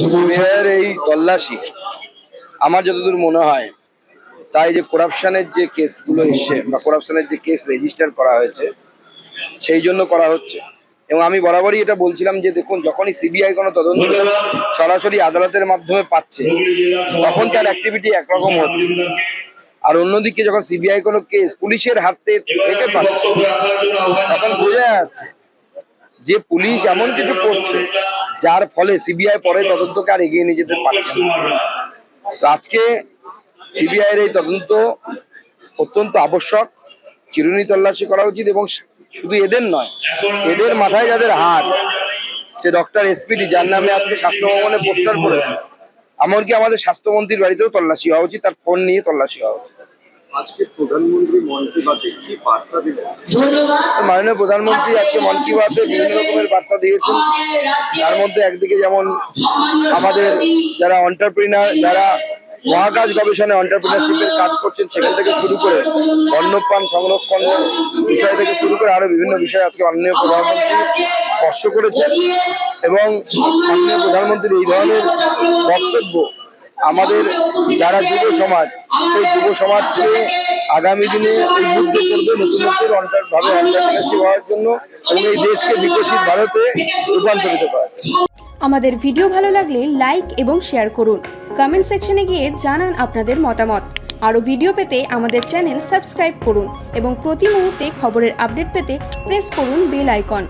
সিবিআইয়ের এই তল্লাশি, আমার যতদূর মনে হয়, তাই যে করাপশনের যে কেসগুলো এসছে বা করাপশনের যে কেস রেজিস্টার করা হয়েছে, সেই জন্য করা হচ্ছে। এবং আমি বরাবরই এটা বলছিলাম যে দেখুন, যখনই সিবিআই কোনো তদন্ত সরাসরি আদালতের মাধ্যমে পাচ্ছে, তখন তার অ্যাক্টিভিটি একরকম হচ্ছে। আর অন্যদিকে যখন সিবিআই কোনো কেস পুলিশের হাতে থেকে পাচ্ছে, তখন বোঝা যাচ্ছে যে পুলিশ এমন কিছু করছে যার ফলে সিবিআই পরে তদন্তকে আর এগিয়ে নিয়ে যেতে পারছে আজকে সিবিআই এর এই তদন্ত অত্যন্ত আবশ্যক, চিরুনি তল্লাশি করা উচিত এবং শুধু এদের নয়, এদের মাথায় যাদের হাত, সে ডক্টর এসপিডি যার নামে আজকে স্বাস্থ্য ভবনে পোস্টার পড়েছে, এমনকি আমাদের স্বাস্থ্যমন্ত্রীর বাড়িতেও তল্লাশি হওয়া উচিত, তার ফোন নিয়ে তল্লাশি হওয়া উচিত। আজকে প্রধানমন্ত্রী মন কি বাতে কি বার্তা দিলেন? মাননীয় প্রধানমন্ত্রী আজকে মন কি বাতে বিভিন্ন রকমের বার্তা দিয়েছেন। তার মধ্যে একদিকে যেমন আমাদের যারা অন্টারপ্রিনার যারা মহাকাশ গবেষণা অন্টারপ্রিনারশিপের কাজ করছেন সেখান থেকে শুরু করে বন্যপ্রাণ সংরক্ষণ বিষয় থেকে শুরু করে আরও বিভিন্ন বিষয় আজকে মাননীয় প্রধানমন্ত্রী স্পর্শ করেছেন এবং মাননীয় প্রধানমন্ত্রীর এই ধরনের বক্তব্য আমাদের যারা যুব সমাজ সেই যুব সমাজকে আগামী দিনে উদ্বুদ্ধ করবে নতুন নতুন অন্টার ভাবে অন্টারপ্রিনারশিপ হওয়ার জন্য এবং এই দেশকে বিকশিত ভারতে রূপান্তরিত করার আমাদের ভিডিও ভালো লাগলে লাইক এবং শেয়ার করুন। কমেন্ট সেকশনে গিয়ে জানান আপনাদের মতামত। আরও ভিডিও পেতে আমাদের চ্যানেল সাবস্ক্রাইব করুন এবং প্রতি মুহূর্তে খবরের আপডেট পেতে প্রেস করুন বেল আইকন।